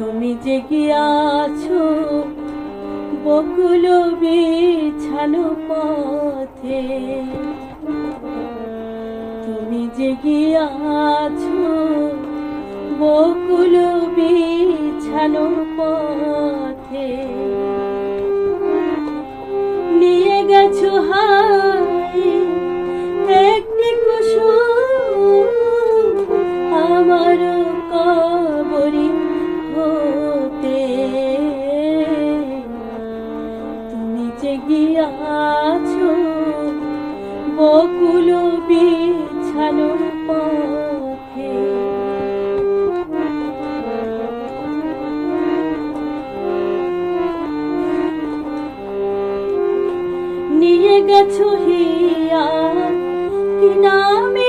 তুমি যে গিয়াছো বকুল বিছানো পথে। তুমি যে গিয়াছো বকুল বিছানো পথে। গিয়াছো বকুল বিছানো পথে। নিয়ে গেছো হিয়া কি নামে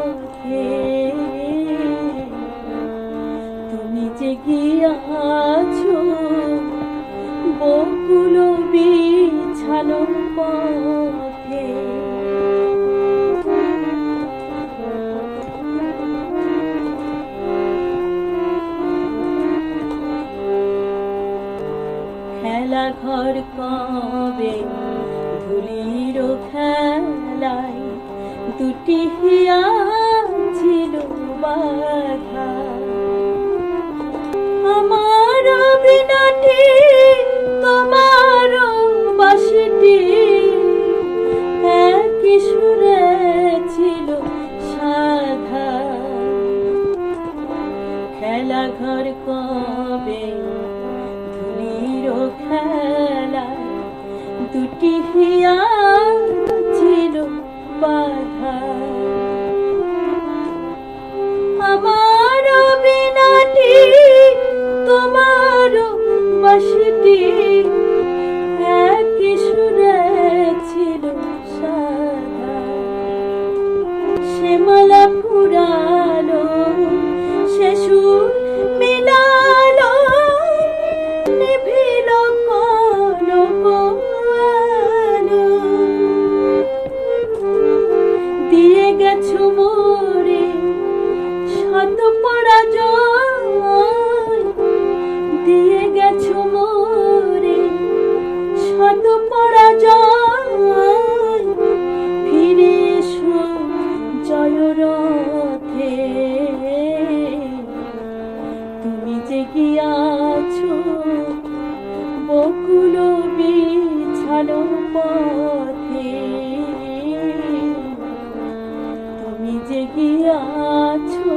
গিয়াছো বকুল বিছানো পথে। খেলা ঘর কবে ধুলির খেলায় দুটি হিয়া খেলা ঘর কবে? ধুলির খেলা। দুটি হিয়া ছিল বাধা। গেছো মোরে, শত পরাজয়। ফিরে এসো জয় রথে। তুমি যে গিয়াছো বকুল বিছানো পথে। তুমি যে গিয়াছো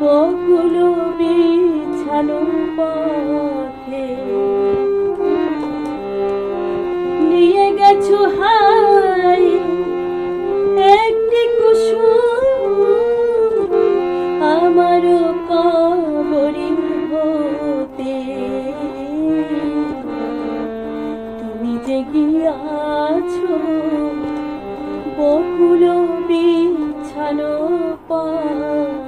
বকুল বিছানো পথে। নিয়ে গেছো হাই একটি কুসুম আমার কবরি হতে। তুমি যে গিয়াছো বকুল বিছানো পথে